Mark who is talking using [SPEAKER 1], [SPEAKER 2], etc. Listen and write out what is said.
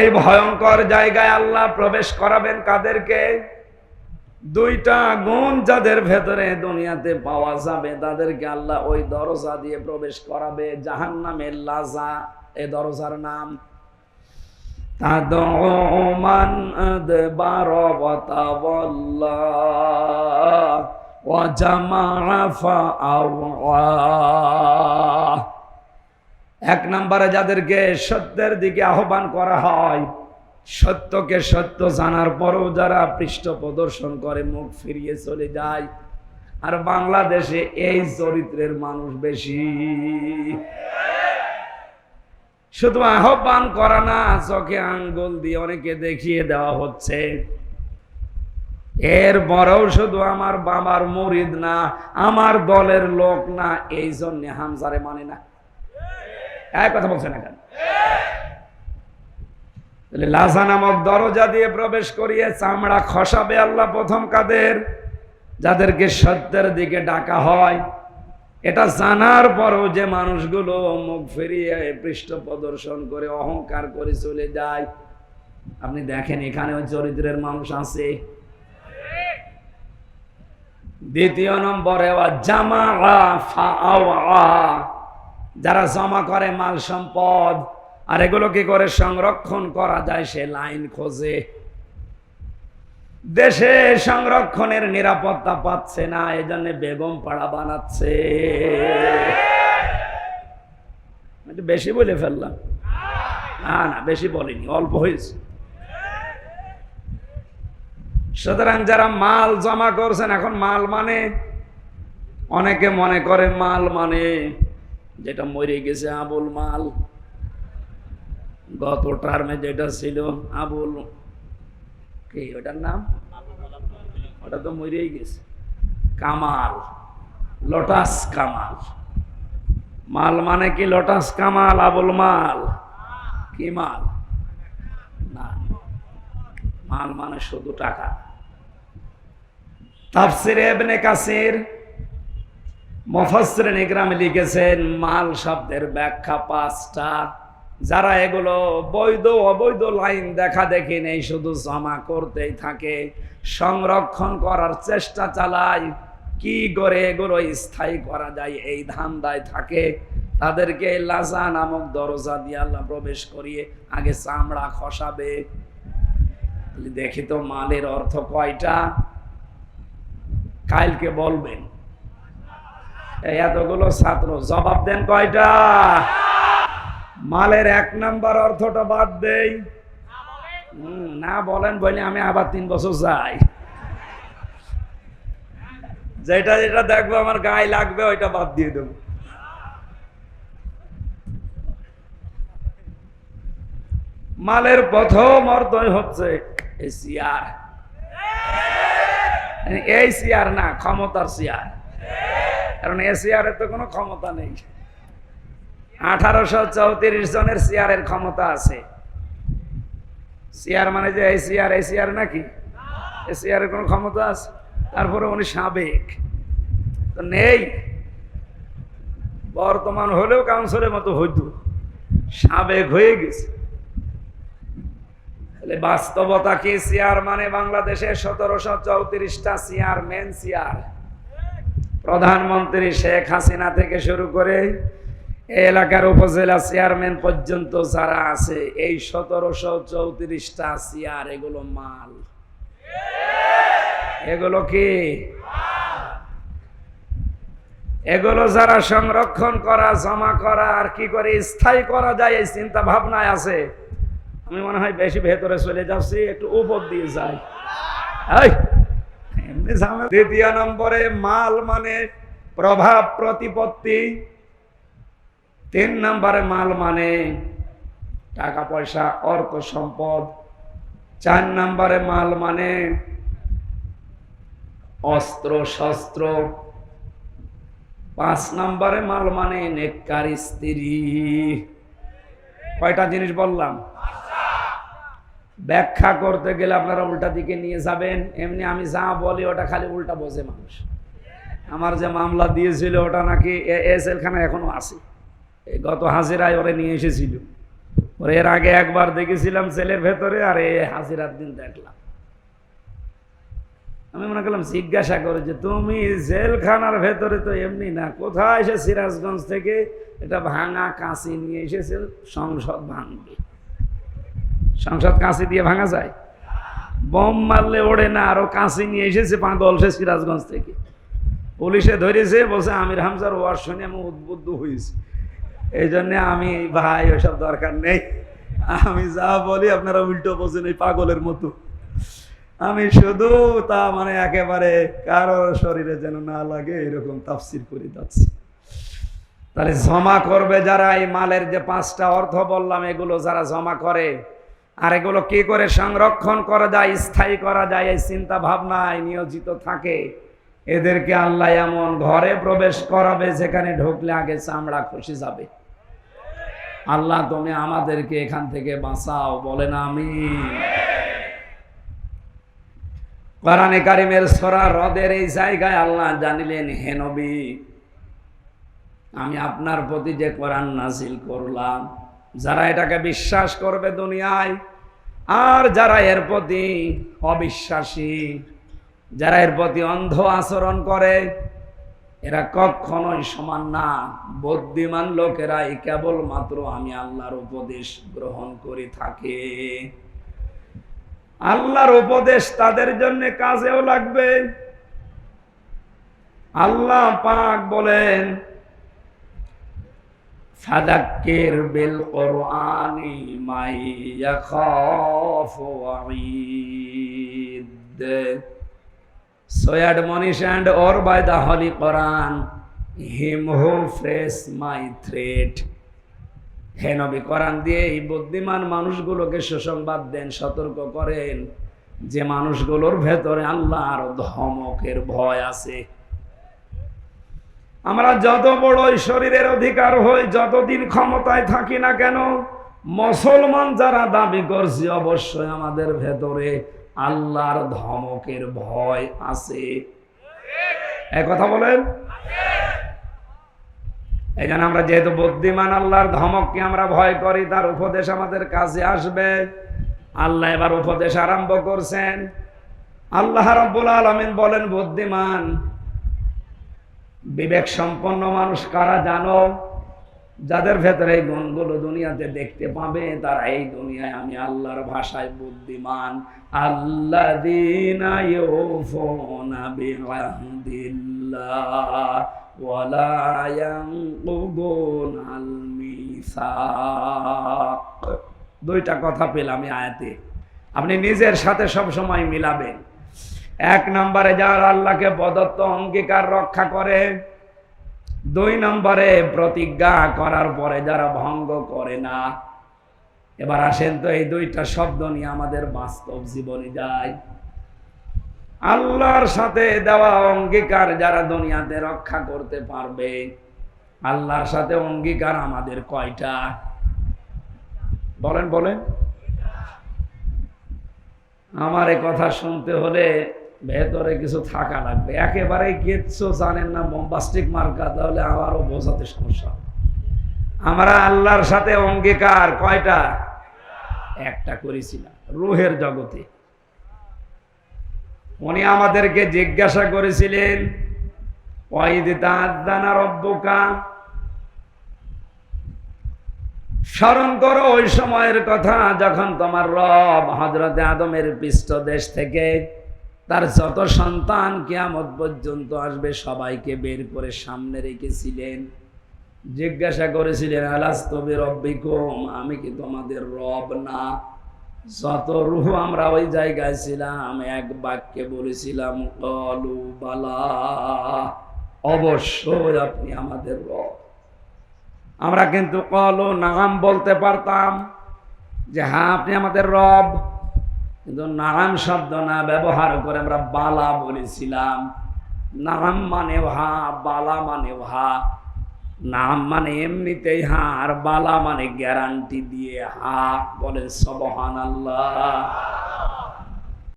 [SPEAKER 1] এই ভয়ঙ্কর জায়গায় আল্লাহ প্রবেশ করাবেন কাদেরকে? দুইটা গুণ যাদের ভেতরে দুনিয়াতে পাওয়া যাবে, তাদেরকে আল্লাহ ওই দরজা দিয়ে প্রবেশ করাবে। জাহান নামের লাজা, এ দরজার নাম। তাদমান এক নম্বরে যাদেরকে সত্যের দিকে আহ্বান করা হয়, সত্যকে সত্য জানার পরও যারা পৃষ্ঠ প্রদর্শন করে, মুখ ফিরিয়ে চলে যায়। আর বাংলাদেশে এই চরিত্রের মানুষ বেশি। শুধু আহ্বান করা না, চোখে আঙ্গুল দিয়ে অনেকে দেখিয়ে দেওয়া হচ্ছে। এর বড়ও শুধু আমার বাবার মরিদ না, আমার দলের লোক না, এই জন্য হামজারে মানে না। এক কথা বলছে না কেন? লাজা নামক দরজা দিয়ে প্রবেশ করিয়ে চামড়া খসাবে আল্লাহ প্রথম কাদের, যাদেরকে সত্যের দিকে ডাকা হয়। এটা জানার পরও যে মানুষগুলো মুখ ফিরিয়ে পৃষ্ঠ প্রদর্শন করে, অহংকার করে চলে যায়। আপনি দেখেন এখানে ওই চরিত্রের মানুষ আছে। দ্বিতীয় নম্বরে জামা যারা জমা করে মাল সম্পদ, আর এগুলো কি করে সংরক্ষণ করা যায়, সে লাইন খোঁজে। দেশে সংরক্ষণের নিরাপত্তা পাচ্ছে না এই জন্য বেগম পাড়া বানাচ্ছে। বেশি বলে ফেললাম। না না, বেশি বলিনি, অল্প হয়েছে। সুতরাং যারা মাল জমা করছেন, এখন মাল মানে? অনেকে মনে করে মাল মানে যেটা মরে গেছে আবুল মাল। গত টার্মে যেটা ছিল আবুল কি ওটার নাম? ওটা তো মরেই গেছে। কামাল, লটাস কামাল। মাল মানে কি লটাস কামাল, আবুল মাল? কি মাল? না। মাল মানে শুধু টাকা। তাফসির এবনে কাসির মফসরে নিগ্রামে লিখেছেন, মাল শব্দের ব্যাখ্যা পাঁচটা। যারা এগুলো বৈধ, অবৈধ লাইন দেখা দেখি নেই, শুধু জমা করতেই থাকে। সংরক্ষণ করার চেষ্টা চালায়, কি করে এগুলো স্থায়ী করা যায়, এই ধান্দায় থাকে। তাদেরকে লাজা নামক দরজা দিয়ে আল্লাহ প্রবেশ করিয়ে আগে চামড়া খসাবে। দেখি তো মালের অর্থ কয়টা? কালকে বলবেন। এতগুলো ছাত্র, জবাব দেন কয়টা? মালের এক নাম্বার অর্থটা বাদ দেই। না বলেন বলে আমি আবার তিন বছর যাই। যেটা যেটা দেখব আমার গায়ে লাগবে, ওইটা বাদ দিয়ে দেবো। মালের প্রথম অর্থই হচ্ছে এই চেয়ার এই চেয়ার না, ক্ষমতার চেয়ার কারণ এ চেয়ারের তো কোনো ক্ষমতা নেই। আঠারোশো চৌত্রিশ জনের চেয়ারের ক্ষমতা আছে। চেয়ার মানে যে এই চেয়ার এই চেয়ার নাকি? এই চেয়ারের কোনো ক্ষমতা আছে। তারপরে উনি সাবেক। তো নেই। বর্তমান হলেও কাউন্সিলের মতো হইতো। সাবেক হয়ে গেছে। তাহলে বাস্তবতা কি চেয়ার মানে বাংলাদেশের সতেরোশো চৌত্রিশটা চেয়ার মেন চেয়ার প্রধানমন্ত্রী শেখ হাসিনা থেকে শুরু করে এলাকার উপজেলা চেয়ারম্যান পর্যন্ত যারা আছে, এই সতেরোশো চৌত্রিশটা চেয়ার, এগুলো মাল। এগুলো কি? এগুলো যারা সংরক্ষণ করা, জমা করা, আর কি করে স্থায়ী করা যায়, এই চিন্তা ভাবনায় আছে। আমি মনে হয় বেশি ভেতরে চলে যাচ্ছি, একটু উপর দিয়ে যাই। দ্বিতীয় নম্বরে মাল মানে প্রভাব, প্রতিপত্তি। তিন নম্বরে মাল মানে টাকা, পয়সা, অর্থ, সম্পদ। চার নম্বরে মাল মানে অস্ত্র, শস্ত্র। পাঁচ নম্বরে মাল মানে নেককার স্ত্রী। কয়টা জিনিস বললাম? ব্যাখ্যা করতে গেলে আপনারা উল্টা দিকে নিয়ে যাবেন। এমনি আমি যা বলি, ওটা খালি উল্টা বোঝে মানুষ। আমার যে মামলা দিয়েছিল, ওটা নাকি এস এলখানা এখনও আছে। গত হাজিরায় ওরে নিয়ে এসেছিল। ওর এর আগে একবার দেখেছিলাম ছেলের ভেতরে, আর এ হাজিরার দিন দেখলাম। আমি মনে করলাম, জিজ্ঞাসা করে যে, তুমি জেলখানার ভেতরে তো এমনি না, কোথায় এসে সিরাজগঞ্জ থেকে এটা ভাঙা কাঁচি নিয়ে এসেছে সংসদ ভাঙবে। সংসদ কাঁচি দিয়ে ভাঙা যায়। বম মারলে ওড়ে না, আরও কাঁচি নিয়ে এসেছে পাঁদল সে সিরাজগঞ্জ থেকে। পুলিশে ধরেছে, বলছে, আমির হামজার ওয়ার শুনে আমি উদ্বুদ্ধ হয়েছি। এই জন্যে আমি, ভাই, ওসব দরকার নেই। আমি যা বলি, আপনারা উল্টো বোঝেন এই পাগলের মতো। আমি শুধু তা মানে একেবারে কারোর শরীরে যেন না লাগে, এরকম তাফসির করে যাচ্ছি। তাহলে জমা করবে যারা, এই মালের যে পাঁচটা অর্থ বললাম, এগুলো যারা জমা করে আর এগুলো কি করে সংরক্ষণ করা যায়, স্থায়ী করা যায়, এই চিন্তা ভাবনায় নিয়োজিত থাকে। এদেরকে আল্লাহ এমন ঘরে প্রবেশ করাবে যেখানে ঢুকলে আগে চামড়া খুশি যাবে। আল্লাহ তুমি আমাদেরকে এখান থেকে বাঁচাও, বলেন আমি কোরআনে কারিমের সরা হ্রদের এই জায়গায় আল্লাহ জানিলেন, হে নবী, আমি আপনার প্রতি যে কোরআন নাজিল করলাম যারা এটাকে বিশ্বাস করবে দুনিয়ায়, আর যারা এর প্রতি অবিশ্বাসী, যারা এর প্রতি অন্ধ আচরণ করে, এরা কখনোই সমান না। বুদ্ধিমান লোকেরাই কেবলমাত্র আমি আল্লাহর উপদেশ গ্রহণ করে থাকে। আল্লাহর উপদেশ তাদের জন্য কাজেও লাগবে। আল্লাহ পাক বলেন ফাদাক্কির বিল কোরআনি মাই ইয়াখাফু ওয়াঈদ So admonish and or by the Holy Quran him who face my threat. হে নবী, কোরআন দিয়ে এই বুদ্ধিমান মানুষগুলোকে সুসংবাদ দেন, সতর্ক করেন যে মানুষগুলোর ভেতরে আল্লাহর ধমকের ভয় আছে আমরা যত বড়ই শরীরের অধিকার হই, যতদিন ক্ষমতায় থাকি না কেন, মুসলমান যারা দাবি করছি অবশ্যই আমাদের ভেতরে আল্লাহর ধমকের ভয় আছে। কথা বলেন? এই জন্য আমরা যেহেতু বুদ্ধিমান, আল্লাহর ধমককে আমরা ভয় করি, তার উপদেশ আমাদের কাছে আসবে। আল্লাহ এবার উপদেশ আরম্ভ করছেন। আল্লাহ রব্বুল আলমিন বলেন, বুদ্ধিমান বিবেক সম্পন্ন মানুষ কারা জানো? যাদের ভেতরে এই গুণগুলো দুনিয়াতে দেখতে পাবে, তারা এই দুনিয়ায় আমি আল্লাহর ভাষায় বুদ্ধিমান। আল্লাহ দুইটা কথা পেলাম আয়াতে। আপনি নিজের সাথে সব সময় মিলাবেন। এক নম্বরে যারা আল্লাহকে প্রদত্ত অঙ্গীকার রক্ষা করে, দুই নম্বরে প্রতিজ্ঞা করার পরে যারা ভঙ্গ করে না। এবার আসেন তো এই দুইটা শব্দ নিয়ে আমাদের বাস্তব জীবনে যায় আল্লাহর সাথে দেওয়া অঙ্গীকার যারা দুনিয়াতে রক্ষা করতে পারবে, আল্লাহর সাথে অঙ্গীকার আমাদের কয়টা? বলেন বলেন। আমার এ কথা শুনতে হলে ভেতরে কিছু থাকা লাগবে একেবারে কিচ্ছু জানেন না বোম্বাস্টিক মার্কা, তাহলে আমারও বোঝাতে সমস্যা আমরা আল্লাহর সাথে অঙ্গীকার কয়টা? একটা করেছিলাম, রুহের জগতে। উনি আমাদেরকে জিজ্ঞাসা করেছিলেন স্মরণ করো, ওই সময়ের কথা, যখন তোমার রব হজরতে আদমের পৃষ্ঠ দেশ থেকে তার যত সন্তান কেয়ামত পর্যন্ত আসবে, সবাইকে বের করে সামনে রেখেছিলেন। জিজ্ঞাসা করেছিলেন আলাস্তবে রব্বিকুম আমি কি তোমাদের রব না? যত রুহ আমরা ওই জায়গায় ছিলাম, এক বাক্যে বলেছিলাম, কলু বালা, অবশ্যই আপনি আমাদের রব। আমরা কিন্তু কলু নাম বলতে পারতাম যে হ্যাঁ আপনি আমাদের রব। কিন্তু নাম শব্দ না ব্যবহার করে আমরা বালা বলেছিলাম। নাম মানে হা, বালা মানে হা। নাম মানে এমনিতেই হা, আর বালা মানে গ্যারান্টি দিয়ে হা বলে সবহান আল্লাহ